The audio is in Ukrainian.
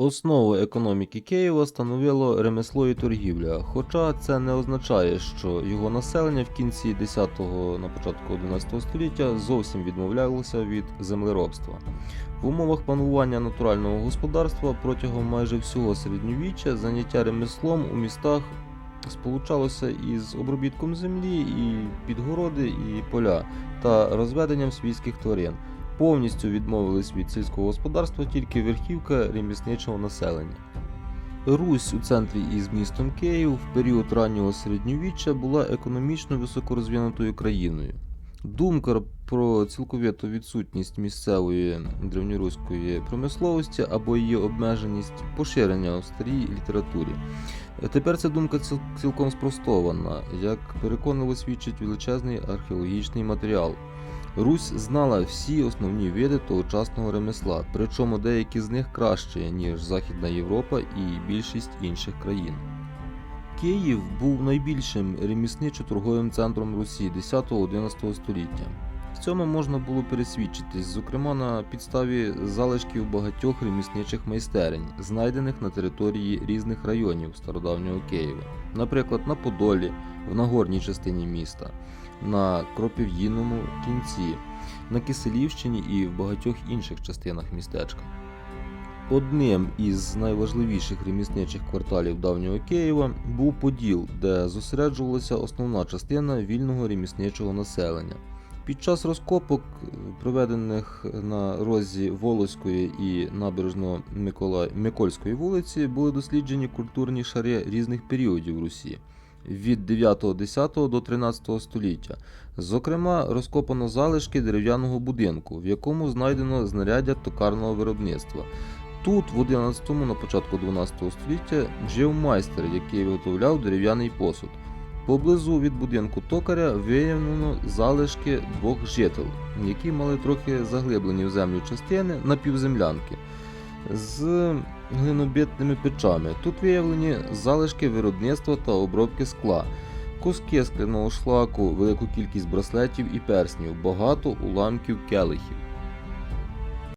Основу економіки Києва становило ремесло і торгівля, хоча це не означає, що його населення в кінці 10-го на початку 11 століття зовсім відмовлялося від землеробства. В умовах панування натурального господарства протягом майже всього середньовіччя заняття ремеслом у містах сполучалося із обробітком землі, і підгороди, і поля та розведенням свійських тварин. Повністю відмовились від сільського господарства тільки верхівка ремісничого населення. Русь у центрі із містом Київ в період раннього середньовіччя була економічно високорозвинутою країною. Думка про цілковиту відсутність місцевої древньоруської промисловості або її обмеженість поширення у старій літературі. Тепер ця думка ціл- цілком спростована, як переконливо свідчить величезний археологічний матеріал. Русь знала всі основні види тогочасного ремесла, причому деякі з них краще, ніж Західна Європа і більшість інших країн. Київ був найбільшим ремісничо-торговим центром Русі 10-11 століття. В цьому можна було пересвідчитись, зокрема на підставі залишків багатьох ремісничих майстерень, знайдених на території різних районів стародавнього Києва, наприклад, на Подолі, в Нагорній частині міста, на Кропив'їному кінці, на Киселівщині і в багатьох інших частинах містечка. Одним із найважливіших ремісничих кварталів давнього Києва був Поділ, де зосереджувалася основна частина вільного ремісничого населення. Під час розкопок, е, проведених на розі Волоської і набережно-Микольської вулиці, були досліджені культурні шари різних періодів Русі від 9-10 до 13 століття. Зокрема, розкопано залишки дерев'яного будинку, в якому знайдено знаряддя токарного виробництва. Тут, в 11-му, на початку 12 століття, жив майстер, який виготовляв дерев'яний посуд. Поблизу від будинку токаря виявлено залишки двох жител, які мали трохи заглиблені в землю частини напівземлянки з глинобітними печами. Тут виявлені залишки виробництва та обробки скла, куски скляного шлаку, велику кількість браслетів і перснів, багато уламків келихів.